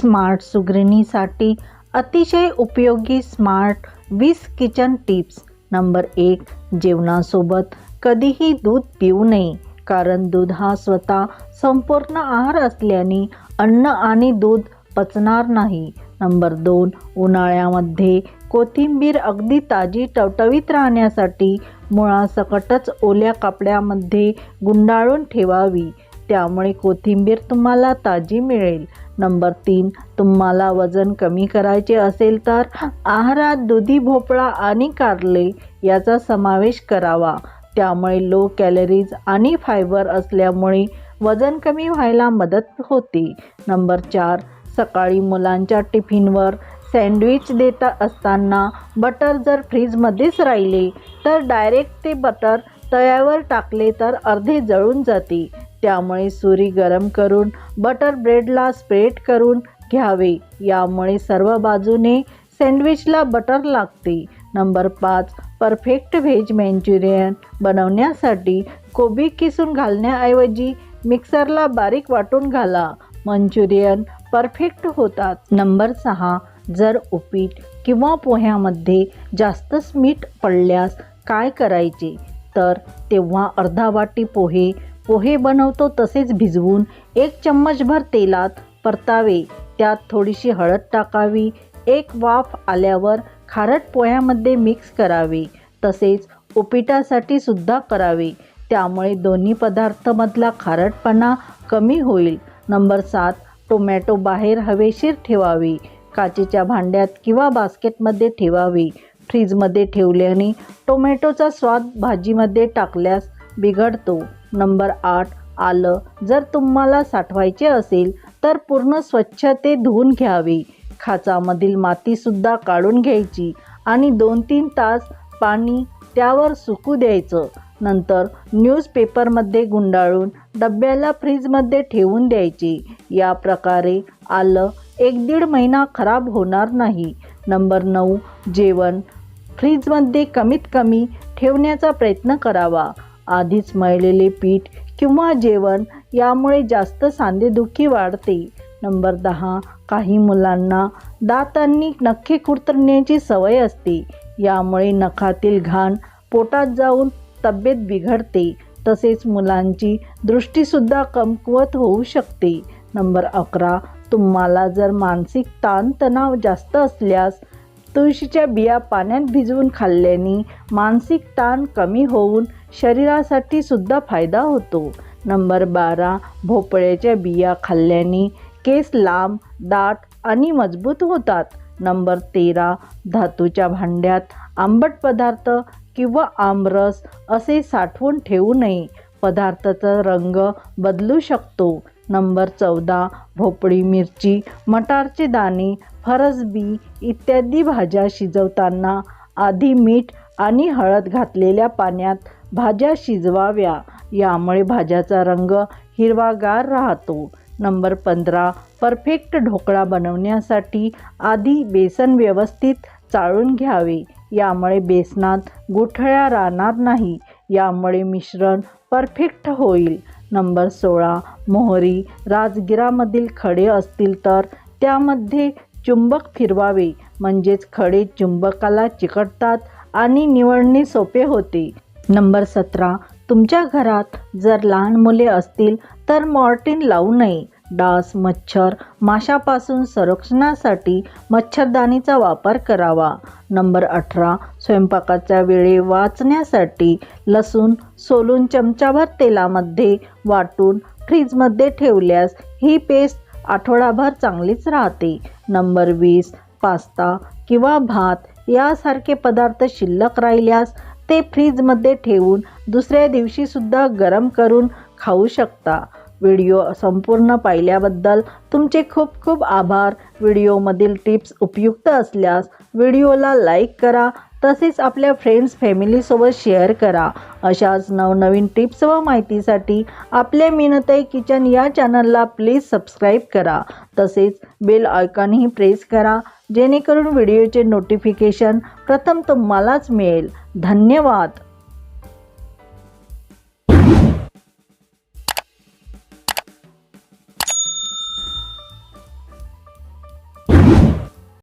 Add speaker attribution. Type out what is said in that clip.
Speaker 1: Smart सुगरणीसाठी अतिशय उपयोगी smart वीस किचन टिप्स. नंबर एक जेवणासोबत कधीही दूध पिऊ नये कारण दूध हा स्वतः संपूर्ण आहार असल्याने अन्न आणि दूध पचणार नाही. नंबर दोन उन्हाळ्यामध्ये कोथिंबीर अगदी ताजी टवटवीत राहण्यासाठी मुळासकटच ओल्या कपड्यामध्ये गुंडाळून ठेवावी. त्यामुळे कोथिंबीर तुम्हाला ताजी मिळेल. नंबर तीन तुम्हाला वजन कमी करायचे असेल तर आहारात दुधी भोपळा आणि कारले याचा समावेश करावा. त्यामुळे लो कॅलरीज आणि फायबर असल्यामुळे वजन कमी व्हायला मदत होते. नंबर चार सकाळी मुलांच्या टिफिनवर सँडविच देता असताना बटर जर फ्रीजमध्येच राहिले तर डायरेक्ट ते बटर तव्यावर टाकले तर अर्धे जळून जाते. त्यामुळे सुरी गरम करून बटर ब्रेडला स्प्रेड करून घ्यावे. यामुळे सर्व बाजूने सँडविचला बटर लागते. नंबर पाच परफेक्ट व्हेज मंचुरियन बनवण्यासाठी कोबी किसून घालण्याऐवजी मिक्सरला बारीक वाटून घाला. मंचुरियन परफेक्ट होतात. नंबर सहा जर उपीट किंवा पोह्यामध्ये जास्तच मीठ पडल्यास काय करायचे? तर तेव्हा अर्धा वाटी पोहे पोहे बनवतो तसेच भिजवून एक चम्मचभर तेलात परतावे. त्यात थोडीशी हळद टाकावी. एक वाफ आल्यावर खारट पोह्यामध्ये मिक्स करावे. तसेच उपिटासाठी सुद्धा करावे. त्यामुळे दोन्ही पदार्थामधला खारटपणा कमी होईल. नंबर सात टोमॅटो बाहेर हवेशीर ठेवावे. काचेच्या भांड्यात किंवा बास्केटमध्ये ठेवावे. फ्रीजमध्ये ठेवल्याने टोमॅटोचा स्वाद भाजीमध्ये टाकल्यास बिघडतो. नंबर आठ आलं. जर तुम्हाला साठवायचे असेल तर पूर्ण स्वच्छ ते धुवून घ्यावी. खाचामधील मातीसुद्धा काढून घ्यायची आणि दोन तीन तास पाणी त्यावर सुकू द्यायचं. नंतर न्यूजपेपरमध्ये गुंडाळून डब्याला फ्रीजमध्ये ठेवून द्यायची. या प्रकारे आलं. एक दीड महिना खराब होणार नाही. नंबर नऊ जेवण. फ्रीजमध्ये कमीत कमी ठेवण्याचा प्रयत्न करावा. आधीच मळलेले पीठ किंवा जेवण यामुळे जास्त सांधेदुखी वाढते. नंबर दहा काही मुलांना दातांनी नखे कुरतरण्याची सवय असते. यामुळे नखातील घाण पोटात जाऊन तब्येत बिघडते. तसेच मुलांची दृष्टीसुद्धा कमकुवत होऊ शकते. नंबर अकरा तुम्हाला जर मानसिक ताणतणाव जास्त असल्यास तुळशीच्या बिया पाण्यात भिजवून खाल्ल्याने मानसिक ताण कमी होऊन शरीरासाठी सुद्धा फायदा होतो. नंबर बारा भोपळ्याच्या बिया खाल्ल्याने केस लांब दाट आणि मजबूत होतात. नंबर तेरा धातूच्या भांड्यात आंबट पदार्थ किंवा आमरस असे साठवून ठेवू नये. पदार्थाचा रंग बदलू शकतो. नंबर चौदा भोपळी मिरची मटारचे दाणे फरसबी इत्यादी भाज्या शिजवताना आधी मीठ आणि हळद घातलेल्या पाण्यात भाज्या शिजवाव्या. यामुळे भाज्याचा रंग हिरवागार राहतो. नंबर पंधरा परफेक्ट ढोकळा बनवण्यासाठी आधी बेसन व्यवस्थित चाळून घ्यावे. यामुळे बेसनात गुठळ्या राहणार नाही. यामुळे मिश्रण परफेक्ट होईल. नंबर सोळा मोहरी राजगिरामधील खडे असतील तर त्यामध्ये चुंबक फिरवावे. म्हणजेच खडे चुंबकाला चिकटतात आणि निवडणे सोपे होते. नंबर सतरा तुमच्या घरात जर लहान मुले असतील तर मॉर्टिन लावू नये. डास मच्छर माशापासून संरक्षणासाठी मच्छरदाणीचा वापर करावा. नंबर अठरा स्वयंपाकाच्या वेळे वाचण्यासाठी लसूण सोलून चमचाभर तेलामध्ये वाटून फ्रीजमध्ये ठेवल्यास ही पेस्ट आठवडाभर चांगलीच राहते. नंबर वीस पास्ता किंवा भात यासारखे पदार्थ शिल्लक राहिल्यास ते फ्रीजमध्ये ठेवून दुसऱ्या दिवशीसुद्धा गरम करून खाऊ शकता. व्हिडिओ संपूर्ण पाहिल्याबद्दल तुमचे खूप खूप आभार. व्हिडिओमधील टिप्स उपयुक्त असल्यास व्हिडिओला लाईक करा तसेच आपल्या फ्रेंड्स फॅमिलीसोबत शेअर करा. अशाच नवनवीन टिप्स व माहितीसाठी आपल्या मिनताई किचन या चॅनलला प्लीज सबस्क्राईब करा. तसेच बेल आयकॉनही प्रेस करा जेणेकरून व्हिडिओचे नोटिफिकेशन प्रथम तुम्हालाच मिळेल. धन्यवाद!